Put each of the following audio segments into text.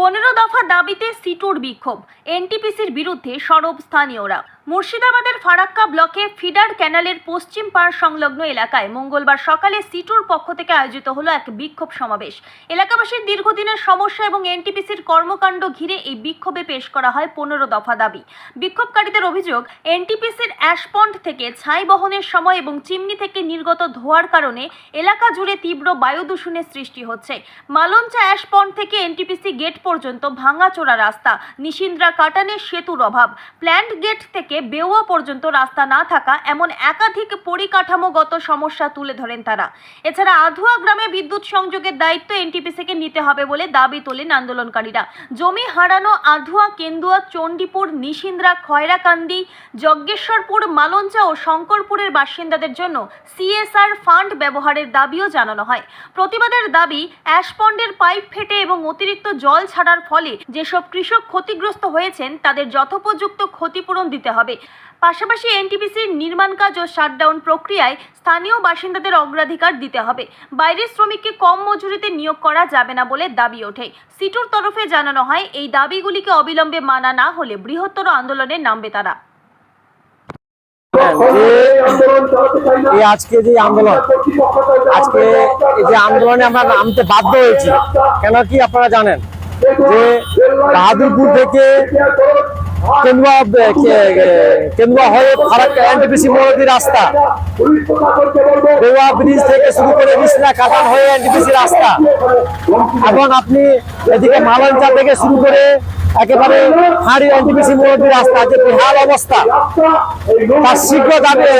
পনেরো দফা দাবিতে সিটুর বিক্ষোভ। এনটিপিসির বিরুদ্ধে সরব স্থানীয়রা। মুর্শিদাবাদের ফারাক্কা ব্লকে ফিডার ক্যানালের পশ্চিম পাড় সংলগ্ন এলাকায় মঙ্গলবার সকালে সিটুর পক্ষ থেকে আয়োজিত হলো এক বিক্ষোভ সমাবেশ। এলাকাবাসীর দীর্ঘদিনের সমস্যা এবং এনটিপিসির কর্মকাণ্ড ঘিরে এই বিক্ষোভে পেশ করা হয় পনেরো দফা দাবি। বিক্ষোভকারীদের অভিযোগ, এনটিপিসির অ্যাশপন্ড থেকে ছাই বহনের সময় এবং চিমনি থেকে নির্গত ধোয়ার কারণে এলাকা জুড়ে তীব্র বায়ু দূষণের সৃষ্টি হচ্ছে। মালঞ্চা অ্যাশপন্ড থেকে এনটিপিসি গেট পর্যন্ত ভাঙাচোরা রাস্তা, নিশিন্দ্রা কাটানের সেতুর অভাব, প্ল্যান্ট গেট থেকে বেওয়া পর্যন্ত রাস্তা না থাকা এমন একাধিক পরিকাঠামোগত সমস্যা তুলে ধরেন তারা। এছাড়া আধুয়া গ্রামে বিদ্যুৎ সংযোগের দায়িত্ব এনটিপিসিকে নিতে হবে বলে দাবি তোলেন আন্দোলনকারীরা। জমি হারানো আধুয়া কেন্দুয়া, চণ্ডীপুর, নিশিন্দ্রা, খয়রাকান্দি, যজ্ঞেশ্বরপুর, মালঞ্চা ও শঙ্করপুরের বাসিন্দাদের জন্য সিএসআর ফান্ড ব্যবহারের দাবিও জানানো হয়। প্রতিবাদের দাবি অ্যাশপন্ডের পাইপ ফেটে এবং অতিরিক্ত জল ছাড়ার ফলে যেসব কৃষক ক্ষতিগ্রস্ত হয়েছেন, তাদের যথোপযুক্ত ক্ষতিপূরণ দিতে হবে। পাশাপাশি এনটিপিসির নির্মাণ কাজ ও শাটডাউন প্রক্রিয়ায় স্থানীয় বাসিন্দাদের অগ্রাধিকার দিতে হবে। বাইরের শ্রমিককে কম মজুরিতে নিয়োগ করা যাবে না বলে দাবি ওঠে। সিটুর তরফে জানানো হয়, এই দাবিগুলিকে অবিলম্বে মানা না হলে বৃহত্তর আন্দোলনে নামবে তারা। আজকে যে আন্দোলন, আজকে যে আন্দোলনে আমরা নামতে বাধ্য হয়েছি, কেন কি আপনারা জানেন? যে বাহাদুরপুর থেকে রাস্তা। ব্রিজ থেকে শুরু করে রাস্তা। এবং আপনি এদিকে থেকে শুরু করে একেবারে হাড়ি এনটিপিসি মোড়ি রাস্তা, যে বেহাল অবস্থা তার শীঘ্র দাবি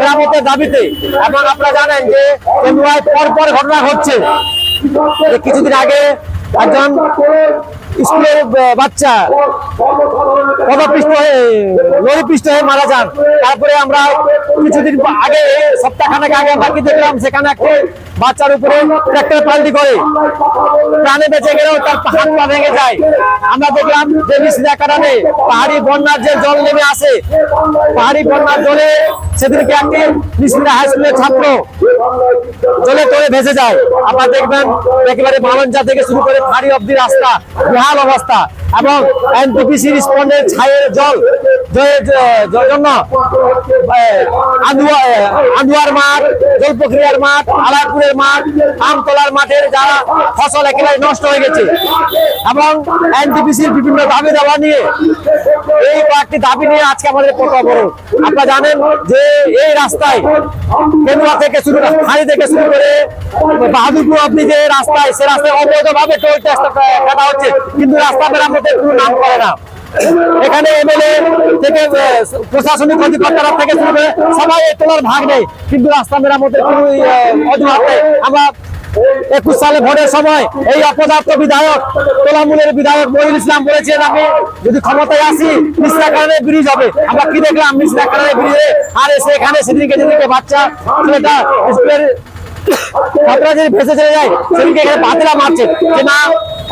মেরামতের দাবিতে। এবং আপনারা জানেন যে কেন্দুয়ায় পর পর ঘটনা ঘটছে। কিছুদিন আগে একজন স্কুলের বাচ্চা। পদপিষ্ট হয়ে, লরিপিষ্ট হয়ে মারা যান। তারপরে আমরা কিছুদিন আগে, সপ্তাহখানেক আগে আমরা কি দেখলাম, সেখানে একটা বাচ্চার উপরে ট্রাক্টর পাল্টি করে। প্রাণে বেঁচে গেলেও তার হাত পা ভেঙে যায়। আমরা দেখলাম যে মিসিদা কারণে পাহাড়ি বন্যার যে জল নেমে আসে, পাহাড়ি বন্যার জলে সেদিনকে একটি মিসিদা হাই স্কুলের ছাত্র জলে তলে ভেসে যায়। আপনারা দেখবেন, একেবারে মালঞ্চা থেকে শুরু করে ফাড়ি অব্দি রাস্তা, বেহাল অবস্থা। এবং এনটিপিসি রিসপন্ডের ছায়ের জল জন্য আন্দুয়ার মাঠ জল প্রক্রিয়ার মাঠ, আলারপুরের মাঠ, আমতলার মাঠের যারা ফসল একেবারে নষ্ট হয়ে গেছে। এবং এনটিপিসির বিভিন্ন দাবি দাবা নিয়ে এই কয়েকটি দাবি নিয়ে আজকে আমাদের পথ আপনারা জানেন যে এই রাস্তায় কেন্দুয়া থেকে শুরু করে, হাড়ি থেকে শুরু করে বাহাদুরপুর অব্দি যে রাস্তায়, সে রাস্তায় অবৈধভাবে টোল ট্যাক্স কাটা হচ্ছে। কিন্তু রাস্তা মেরামতের কোনো না। এখানে এমএলএ থেকে প্রশাসনিক অধিকর্তারা থেকে শুরু করে সবাই তোলার ভাগ নেই। কিন্তু রাস্তা মেরামতের কোনো অজুহাত নেই। আমরা একুশ সালে ভোটের সময় এই অপদার্থ বিধায়ক, তোলামূলের বিধায়ক মহিল ইসলাম বলেছেন আমি, যদি ক্ষমতায় আসি মিশ্রা কারণে ব্রিজ হবে আমরা কি দেখলাম? কারণে ব্রিজে আর এসে এখানে সেদিনকে যেদিনকে বাচ্চা ছেলেটা স্কুলের যদি ভেসে চলে যায়, সেদিনকে এখানে বাতিলা মারছে। যে না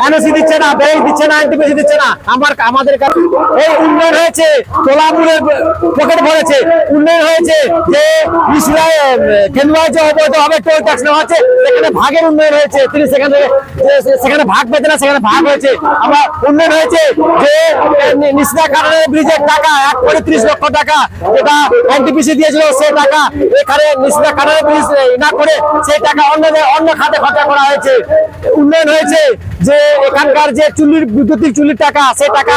এনওসি দিচ্ছে না ব্যাংক দিচ্ছে না এনটিপিসি দিচ্ছে না। আমার, আমাদের কাছে এই উন্নয়ন হয়েছে তোলামূলের পকেট ভরেছে। উন্নয়ন হয়েছে যে মিশ্রায় কেন্দ্রায় যে অবৈধভাবে টোল ট্যাক্স নেওয়া হচ্ছে, সেখানে ভাগের উন্নয়ন হয়েছে। তিনি সেখানে সেখানে ভাগ পেতে না, সেখানে ভাগ হয়েছে। আমরা উন্নয়ন হয়েছে যে নিশ্চিতা কারণে ব্রিজের টাকা, এক কোটি ত্রিশ লক্ষ টাকা যেটা এনটিপিসি দিয়েছিল সেই টাকা এখানে নিশ্চিতা কারণে ব্রিজ না করে সেই টাকা অন্য অন্য খাতে খরচা করা হয়েছে। উন্নয়ন হয়েছে যে এখানকার যে চুল্লির বিদ্যুতিক চুল্লির টাকা, সেই টাকা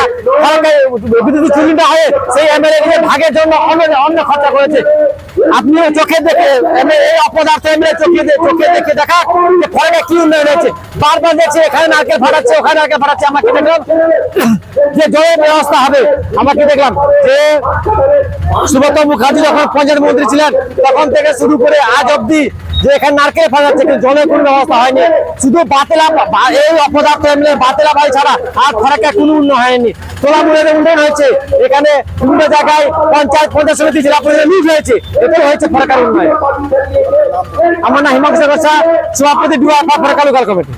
বৈদ্যুতিক চুল্লিটা হয়ে সেই এমএলএ ভাগের জন্য অন্য অন্য খরচা করেছে। আপনিও চোখে দেখে এই অপদার্থ এমএলএ চোখে চোখে দেখে দেখা যে ফলে কি উন্নয়ন হয়েছে। বারবার দেখছি, এখানে নারকেল ফাটাচ্ছে, ওখানে নারকেল ফাটাচ্ছে, আমাকে দেখলাম যে জয়ের ব্যবস্থা হবে। আমাকে দেখলাম যে সুব্রত মুখার্জি যখন পঞ্চায়েত মন্ত্রী ছিলেন, তখন থেকে শুরু করে আজ অব্দি যে এখানে নারকেল ফাটাচ্ছে কিন্তু জলের কোনো ব্যবস্থা হয়নি। শুধু বাতেলা এই অপদার্থ এমনি বাতেলা ভাই ছাড়া আর খরাকা কোনো উন্নয়ন হয়নি। তোলামুলের উন্নয়ন হয়েছে। এখানে বিভিন্ন জায়গায় পঞ্চায়েত পঞ্চায়েত সমিতি, জেলা পরিষদ লুজ হয়েছে। এটাও হয়েছে ফরাকার উন্নয়ন। আমার নাম হিমাংশ ঘোষা সভাপতি ডুয়া ফরাক্কা লোকাল কমিটি